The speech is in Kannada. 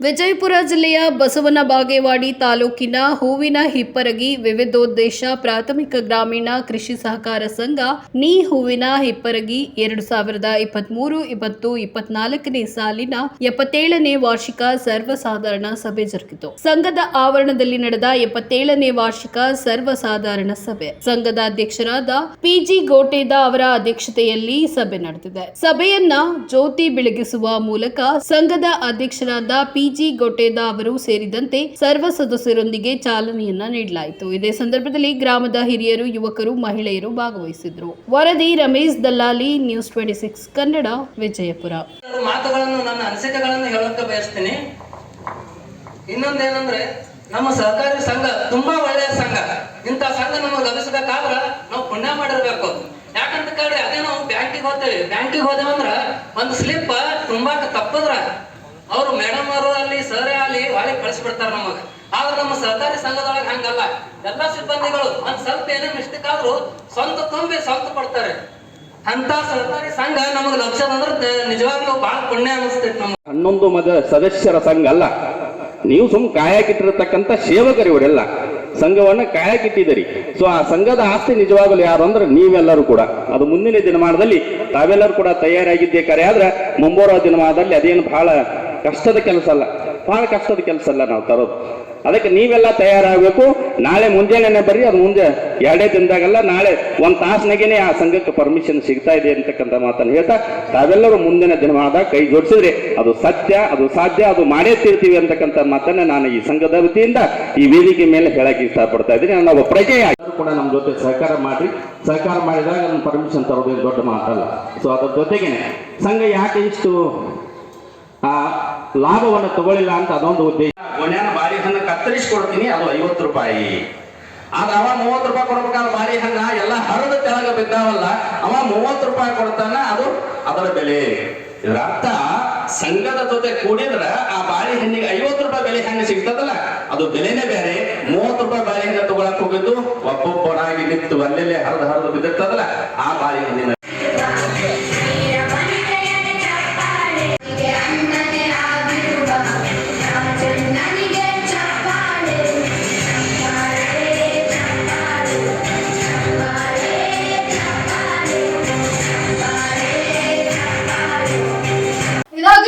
ವಿಜಯಪುರ ಜಿಲ್ಲೆಯ ಬಸವನ ಬಾಗೇವಾಡಿ ತಾಲೂಕಿನ ಹೂವಿನ ಹಿಪ್ಪರಗಿ ವಿವಿಧೋದ್ದೇಶ ಪ್ರಾಥಮಿಕ ಗ್ರಾಮೀಣ ಕೃಷಿ ಸಹಕಾರ ಸಂಘ ನೀ ಹೂವಿನ ಹಿಪ್ಪರಗಿ ಎರಡು ಸಾವಿರದ ಇಪ್ಪತ್ಮೂರು ಇಪ್ಪತ್ತು ಇಪ್ಪತ್ನಾಲ್ಕನೇ ಸಾಲಿನ ಎಪ್ಪತ್ತೇಳನೇ ವಾರ್ಷಿಕ ಸರ್ವಸಾಧಾರಣ ಸಭೆ ಜರುಗಿತು. ಸಂಘದ ಆವರಣದಲ್ಲಿ ನಡೆದ ಎಪ್ಪತ್ತೇಳನೇ ವಾರ್ಷಿಕ ಸರ್ವಸಾಧಾರಣ ಸಭೆ. ಸಂಘದ ಅಧ್ಯಕ್ಷರಾದ ಪಿಜಿ ಗೋಟೇದ ಅವರ ಅಧ್ಯಕ್ಷತೆಯಲ್ಲಿ ಸಭೆ ನಡೆದಿದೆ. ಸಭೆಯನ್ನ ಜ್ಯೋತಿ ಬೆಳಗಿಸುವ ಮೂಲಕ ಸಂಘದ ಅಧ್ಯಕ್ಷರಾದ ಪಿಜಿ ಗೊಟೇದ ಅವರು ಸೇರಿದಂತೆ ಸರ್ವ ಸದಸ್ಯರೊಂದಿಗೆ ಚಾಲನೆಯನ್ನ ನೀಡಲಾಯಿತು. ಇದೇ ಸಂದರ್ಭದಲ್ಲಿ ಗ್ರಾಮದ ಹಿರಿಯರು, ಯುವಕರು, ಮಹಿಳೆಯರು ಭಾಗವಹಿಸಿದ್ರು ವರದಿ Ramesh Dallali news twenty six Kannada, Vijayapura. ಮಾತುಗಳನ್ನು ನನ್ನ ಅನಿಸಿಕೆಗಳನ್ನು ಹೇಳಕ್ಕೆ ಬಯಸ್ತೀನಿ. ಇನ್ನೊಂದೇನಂದ್ರೆ, ನಮ್ಮ ಸಹಕಾರಿ ಸಂಘ ತುಂಬಾ ಒಳ್ಳೆಯ ಸಂಘ. ಇಂಥ ಸಂಘ ನಮಗೆ ಲಭಿಸಬೇಕಾದ್ರ ನಾವು ಪುಣ್ಯ ಮಾಡಿರ್ಬೇಕು. ಯಾಕಂತ ಕೇಳಿ ಅದೇ ನಾವು ಬ್ಯಾಂಕಿಗೆ ಹೋಗ್ತೇವೆ. ಬ್ಯಾಂಕಿಗೆ ಹೋದೇವಂದ್ರ ಒಂದು ಸ್ಲಿಪ್ ತುಂಬಾ ತಪ್ಪದ್ರ ಅವರು ಮೇಡಮ್ ಅವರು ಅಲ್ಲಿ ಸರ್ ಅಲ್ಲಿ ಒಳಗೆ ಕಳಿಸ್ಬಿಡ್ತಾರ ನಮಗ. ಆದ್ರೆ ನಮ್ಮ ಸಹಕಾರಿ ಸಂಘದೊಳಗೆ ಹಂಗಲ್ಲ. ಎಲ್ಲಾ ಸಿಬ್ಬಂದಿಗಳು ಒಂದ್ ಸ್ವಲ್ಪ ಏನೇ ಮಿಸ್ಟೇಕ್ ಆದ್ರೂ ಸ್ವಂತ ತುಂಬಿ ಸ್ವಂತ ಕೊಡ್ತಾರೆ. ಅಂತ ಸಹಕಾರಿ ಸಂಘ ನಮಗ್ ಲಕ್ಷದಂದ್ರೆ ನಿಜವಾಗ್ಲೂ ಬಹಳ ಪುಣ್ಯ ಅನಿಸ್ತೈತಿ ನಮ್ಗೆ. ಹನ್ನೊಂದು ಮದ ಸದಸ್ಯರ ಸಂಘ ಅಲ್ಲ. ನೀವು ಸುಮ್ ಕಾಯಕ್ಕಿಟ್ಟಿರತಕ್ಕಂಥ ಸೇವಕರು ಇವರೆಲ್ಲ ಸಂಘವನ್ನ ಕಾಯಕಿಟ್ಟಿದ್ದೀರಿ. ಸೊ ಆ ಸಂಘದ ಆಸ್ತಿ ನಿಜವಾಗಲು ಯಾರು ಅಂದ್ರೆ ನೀವೆಲ್ಲರೂ ಕೂಡ. ಅದು ಮುಂದಿನ ದಿನಮಾನದಲ್ಲಿ ತಾವೆಲ್ಲರೂ ಕೂಡ ತಯಾರಾಗಿದ್ದೇ ಕರೆ. ಆದ್ರೆ ಮುಂಬರುವ ದಿನಮಾನದಲ್ಲಿ ಅದೇನು ಬಹಳ ಕಷ್ಟದ ಕೆಲಸ ಅಲ್ಲ. ಬಹಳ ಕಷ್ಟದ ಕೆಲಸ ಅಲ್ಲ ನಾವು ತರೋದು. ಅದಕ್ಕೆ ನೀವೆಲ್ಲ ತಯಾರಾಗಬೇಕು. ನಾಳೆ ಮುಂಜಾನೆ ಬರ್ರಿ, ಅದು ಮುಂದೆ ಎರಡೇ ದಿನದಾಗಲ್ಲ ನಾಳೆ ಒಂದು ತಾಸಿನಾಗೇನೆ ಆ ಸಂಘಕ್ಕೆ ಪರ್ಮಿಷನ್ ಸಿಗ್ತಾ ಇದೆ ಅಂತಕ್ಕಂಥ ಮಾತನ್ನು ಹೇಳ್ತಾ, ತಾವೆಲ್ಲರೂ ಮುಂದಿನ ದಿನವಾದ ಕೈ ಜೋಡಿಸಿದ್ರೆ. ಅದು ಸತ್ಯ, ಅದು ಸಾಧ್ಯ, ಅದು ಮಾಡೇ ತೀರ್ತೀವಿ ಅಂತಕ್ಕಂಥ ಮಾತನ್ನ ನಾನು ಈ ಸಂಘದ ವತಿಯಿಂದ ಈ ವೇದಿಕೆ ಮೇಲೆ ಹೇಳಕ್ಕೆ ಇಷ್ಟಪಡ್ತಾ ಇದ್ದೀನಿ. ನಾನು ಒಬ್ಬ ಪ್ರಜೆ ಕೂಡ ನಮ್ಮ ಜೊತೆ ಸಹಕಾರ ಮಾಡಿ ಸಹಕಾರ ಮಾಡಿದಾಗ ಪರ್ಮಿಷನ್ ತರೋದೇನು ದೊಡ್ಡ ಮಾತಲ್ಲ. ಸೊ ಅದ್ರ ಜೊತೆಗೆ ಸಂಘ ಯಾಕೆ ಇಷ್ಟು ಆ ಲಾಭವನ್ನು ತಗೊಳ್ಳಿಲ್ಲ ಅಂತ ಅದೊಂದು ಉದ್ದೇಶ. ಗೊನ್ಯಾನ ಬಾಳೆಹಣ್ಣು ಕತ್ತರಿಸಿ ಕೊಡ್ತೀನಿ ಅದು ಐವತ್ತು ರೂಪಾಯಿ. ಆದ್ರೆ ಅವ ಮೂವತ್ತು ರೂಪಾಯಿ ಕೊಡ್ಬೇಕಾದ್ರೆ ಹಣ್ಣ, ಎಲ್ಲ ಹರಿದ ಕೆಳಗೆ ಬಿದ್ದಾವಲ್ಲ, ಅವ ಮೂವತ್ತು ರೂಪಾಯಿ ಕೊಡ್ತಾನ, ಅದು ಅದರ ಬೆಲೆ. ಇದರ ಅರ್ಥ ಸಂಘದ ಜೊತೆ ಕೂಡಿದ್ರ ಆ ಬಾಳೆಹಣ್ಣಿಗೆ ಐವತ್ತು ರೂಪಾಯಿ ಬೆಲೆ ಹಣ್ಣು ಸಿಗ್ತದಲ್ಲ, ಅದು ಬೆಲೆನೇ ಬೇರೆ. ಮೂವತ್ತು ರೂಪಾಯಿ ಬಾಳೆಹಣ್ಣು ತಗೊಳಕ್ ಹೋಗಿದ್ದು, ಒಬ್ಬೊಬ್ಬರಾಗಿ ನಿಂತು ಅಲ್ಲೆಲ್ಲೇ ಹರಿದು ಹರಿದು ಬಿದ್ದಿರ್ತದಲ್ಲ, ಆ ಬಾಳೆಹಣ್ಣಿನ